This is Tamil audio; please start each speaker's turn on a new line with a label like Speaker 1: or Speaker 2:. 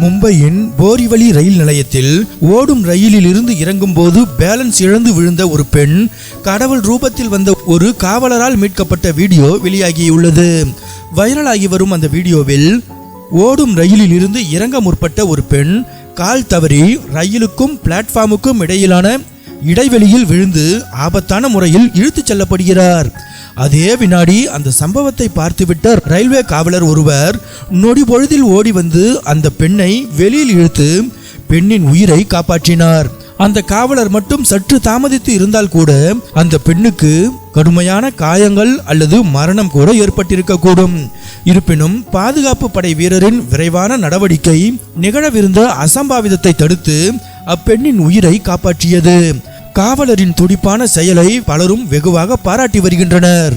Speaker 1: மும்பையின் போரிவலி ரயில் நிலையத்தில் ஓடும் ரயிலில் இருந்து இறங்கும் போது பேலன்ஸ் இழந்து விழுந்த ஒரு பெண் கடவுள் ரூபத்தில் வந்த ஒரு காவலரால் மீட்கப்பட்ட வீடியோ வெளியாகியுள்ளது. வைரலாகி வரும் அந்த வீடியோவில் ஓடும் ரயிலில் இருந்து இறங்க முற்பட்ட ஒரு பெண் கால் தவறி ரயிலுக்கும் பிளாட்ஃபார்முக்கும் இடையிலான இடைவெளியில் விழுந்து ஆபத்தான முறையில் இழுத்துச் செல்லப்படுகிறார். அதே வினாடி அந்த சம்பவத்தை பார்த்துவிட்ட ரயில்வே காவலர் ஒருவர் நொடி பொழுதில் ஓடி வந்து அந்த பெண்ணை வெளியில் இழுத்து பெண்ணின் உயிரை காப்பாற்றினார். அந்த காவலர் மட்டும் சற்று தாமதித்து இருந்தால் கூட அந்த பெண்ணுக்கு கடுமையான காயங்கள் அல்லது மரணம் கூட ஏற்பட்டிருக்க கூடும் இருப்பினும் பாதுகாப்பு படை வீரரின் விரைவான நடவடிக்கை நிகழவிருந்த அசம்பாவிதத்தை தடுத்து அப்பெண்ணின் உயிரை காப்பாற்றியது. காவலரின் துடிப்பான செயலை பலரும் வெகுவாக பாராட்டி வருகின்றனர்.